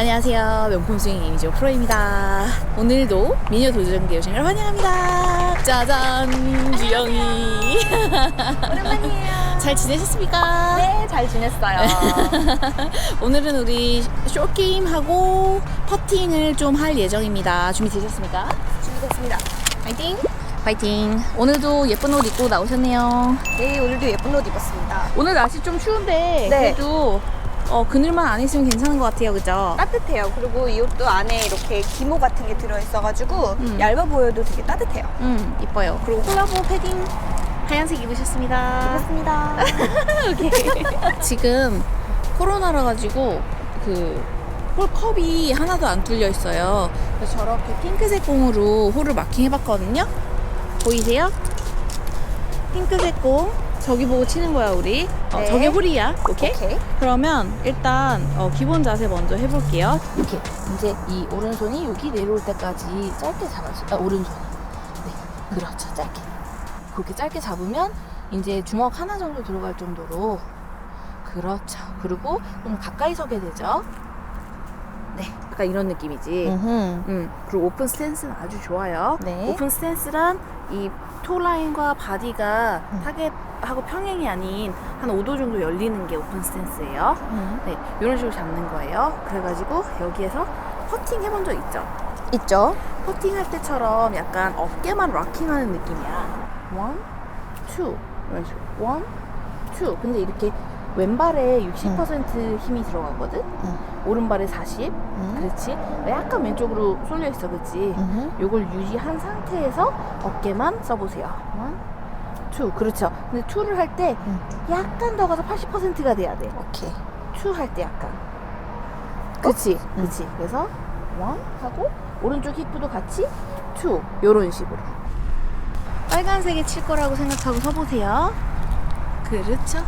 안녕하세요. 명품스윙 이미지 프로입니다. 오늘도 미녀 도전기 여신을 환영합니다. 짜잔, 주영이. 오랜만이에요. 잘 지내셨습니까? 네, 잘 지냈어요. 오늘은 우리 쇼게임하고 퍼팅을 좀 할 예정입니다. 준비되셨습니까? 준비됐습니다. 파이팅! 파이팅! 오늘도 예쁜 옷 입고 나오셨네요. 네, 오늘도 예쁜 옷 입었습니다. 오늘 날씨 좀 추운데 네. 그래도 어, 그늘만 안 있으면 괜찮은 것 같아요. 그죠? 따뜻해요. 그리고 이 옷도 안에 이렇게 기모 같은 게 들어있어가지고 음. 얇아 보여도 되게 따뜻해요. 음, 이뻐요. 그리고 콜라보 패딩 하얀색 입으셨습니다. 입었습니다. 오케이. 지금 코로나라 가지고 그 홀컵이 하나도 안 뚫려 있어요. 그래서 저렇게 핑크색 공으로 홀을 마킹 해봤거든요. 보이세요? 핑크색 공 저기 보고 치는 거야 우리. 어, 네. 저게 홀이야. 오케이? 오케이. 그러면 일단 어, 기본 자세 먼저 해볼게요. 이렇게 이제 이 오른손이 여기 내려올 때까지 짧게 잡아주. 아 오른손이. 네, 그렇죠. 짧게. 그렇게 짧게 잡으면 이제 주먹 하나 정도 들어갈 정도로. 그렇죠. 그리고 좀 가까이 서게 되죠. 네, 약간 이런 느낌이지. 음. 음, 그리고 오픈 스탠스는 아주 좋아요. 네. 오픈 스탠스란 이 토라인과 바디가 음. 타겟하고 평행이 아닌 한 5도 정도 열리는 게 오픈 스탠스예요. 음. 네, 이런 식으로 잡는 거예요. 그래가지고 여기에서 퍼팅 해본 적 있죠? 있죠? 퍼팅 할 때처럼 약간 어깨만 락킹하는 느낌이야. 원, 투 이런 식으로 원, 투. 근데 이렇게 왼발에 60% 힘이 들어가거든. 음. 오른발에 40. 음. 그렇지. 약간 왼쪽으로 쏠려 있어, 그렇지. 음. 요걸 유지한 상태에서 어깨만 써보세요. 원, 투. 그렇죠. 근데 투를 할때 음. 약간 더 가서 80%가 돼야 돼. 오케이. 투 할 때 약간. 그치, 음. 그치. 그래서 원 하고 오른쪽 히프도 같이 투 요런 식으로. 빨간색에 칠 거라고 생각하고 서보세요. 그렇죠.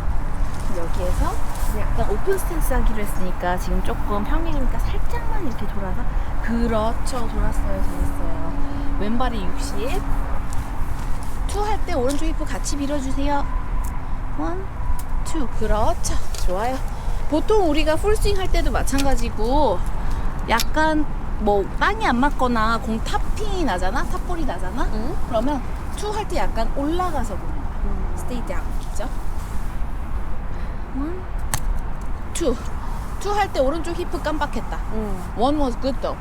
여기에서 약간 오픈 스탠스 하기로 했으니까 지금 조금 평행이니까 살짝만 이렇게 돌아서 그렇죠. 돌았어요. 잘했어요. 왼발이 60. 투할 때 오른쪽 히프 같이 밀어주세요. 원, 투. 그렇죠. 좋아요. 보통 우리가 풀스윙 할 때도 마찬가지고 약간 뭐 땅이 안 맞거나 공 탑핑이 나잖아? 탑볼이 나잖아? 음. 그러면 투 할 때 약간 올라가서 보는 거야. 스테이 다운. 있죠? 원, 투. 투 할 때 오른쪽 히프 깜빡했다. 음. 원 was good though.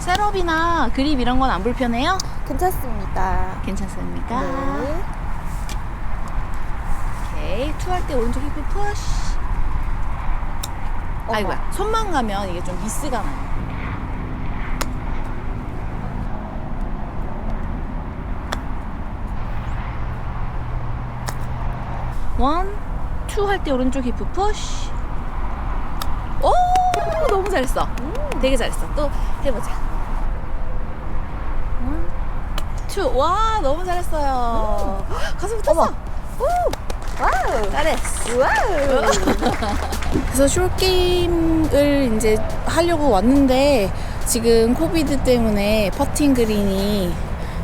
셋업이나 그립 이런 건 안 불편해요? 괜찮습니다. 괜찮습니까? 네. 오케이. 투 할 때 오른쪽 히프 푸시. 어머. 아이고야. 손만 가면 이게 좀 미스가 나요. 원, 투 할 때 오른쪽 히프 푸시. 오, 너무 잘했어. 되게 잘했어. 또 해보자. 원, 투. 와, 너무 잘했어요. 가슴 붙었어. 와우. 잘했어. 와우. 그래서 숏게임을 이제 하려고 왔는데 지금 코비드 때문에 퍼팅 그린이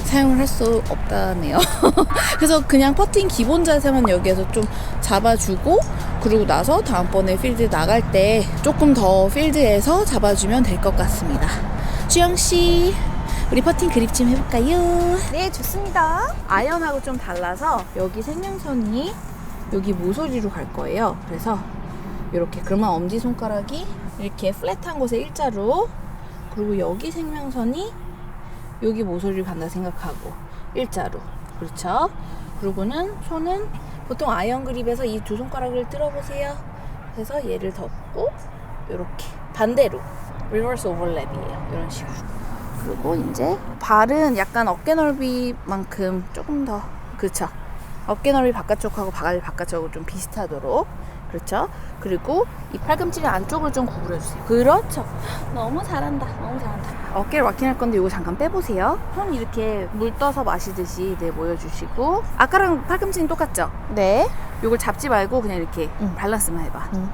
사용을 할 수 없다네요. 그래서 그냥 퍼팅 기본 자세만 여기에서 좀 잡아주고 그러고 나서 다음번에 필드 나갈 때 조금 더 필드에서 잡아주면 될 것 같습니다. 주영 씨, 우리 퍼팅 그립 좀 해볼까요? 네, 좋습니다. 아이언하고 좀 달라서 여기 생명선이 여기 모서리로 갈 거예요. 그래서 이렇게 그러면 엄지 손가락이 이렇게 플랫한 곳에 일자로 그리고 여기 생명선이 여기 모서리로 간다 생각하고 일자로 그렇죠. 그리고는 손은 보통 아이언 그립에서 이 두 손가락을 들어보세요. 그래서 얘를 덮고 이렇게 반대로 리버스 오버랩이에요. 이런 식으로. 그리고 이제 발은 약간 어깨 넓이만큼 조금 더 그렇죠. 어깨 넓이 바깥쪽하고 바가지 바깥쪽으로 좀 비슷하도록 그렇죠. 그리고 이 팔꿈치 안쪽을 좀 구부려 주세요. 그렇죠. 너무 잘한다. 너무 잘한다. 어깨를 와킹할 건데 이거 잠깐 빼보세요. 손 이렇게 물 떠서 마시듯이 네 모여주시고 아까랑 팔꿈치는 똑같죠? 네. 이걸 잡지 말고 그냥 이렇게 응. 밸런스만 해봐. 응.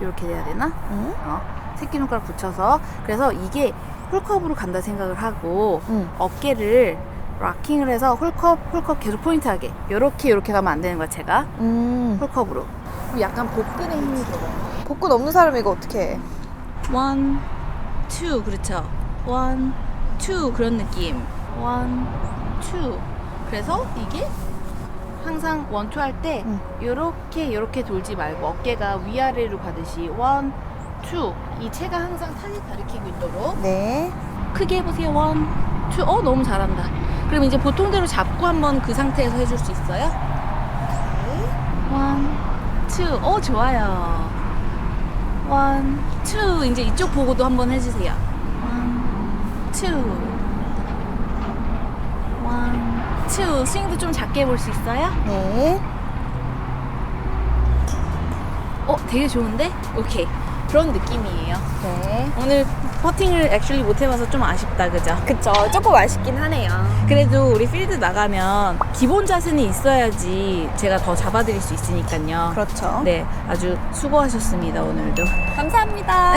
이렇게 돼야 되나? 응. 어, 새끼손가락 붙여서 그래서 이게 홀컵으로 간다 생각을 하고 응. 어깨를 락킹을 해서 홀컵 홀컵 계속 포인트하게 요렇게 요렇게 가면 안 되는 거야 제가 음. 홀컵으로 약간 복근에 힘이 들어가요 복근 없는 사람이 이거 어떻게 해? 원, two 그렇죠. one, two 그런 느낌. one, two. 그래서 이게 항상 one, two 할때 응. 요렇게 요렇게 돌지 말고 어깨가 위아래로 가듯이 one, two 이 채가 항상 타겟 가리키고 있도록 네. 크게 해보세요. one, two. 어 너무 잘한다. 그럼 이제 보통대로 잡고 한번 그 상태에서 해줄 수 있어요? one, two. 어 좋아요. one, two. 이제 이쪽 보고도 한번 해주세요. one, two. one, two. 스윙도 좀 작게 해볼 수 있어요? 네. 어 되게 좋은데? 오케이. 그런 느낌이에요. 네. 오늘 퍼팅을 액츄ally 못 해봐서 좀 아쉽다, 그죠? 그쵸. 조금 아쉽긴 하네요. 그래도 우리 필드 나가면 기본 자세는 있어야지 제가 더 잡아드릴 수 있으니까요. 그렇죠. 네, 아주 수고하셨습니다, 오늘도. 감사합니다.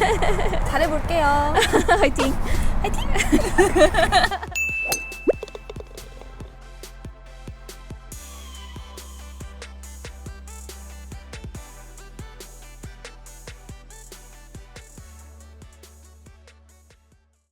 잘해볼게요. 화이팅! 화이팅!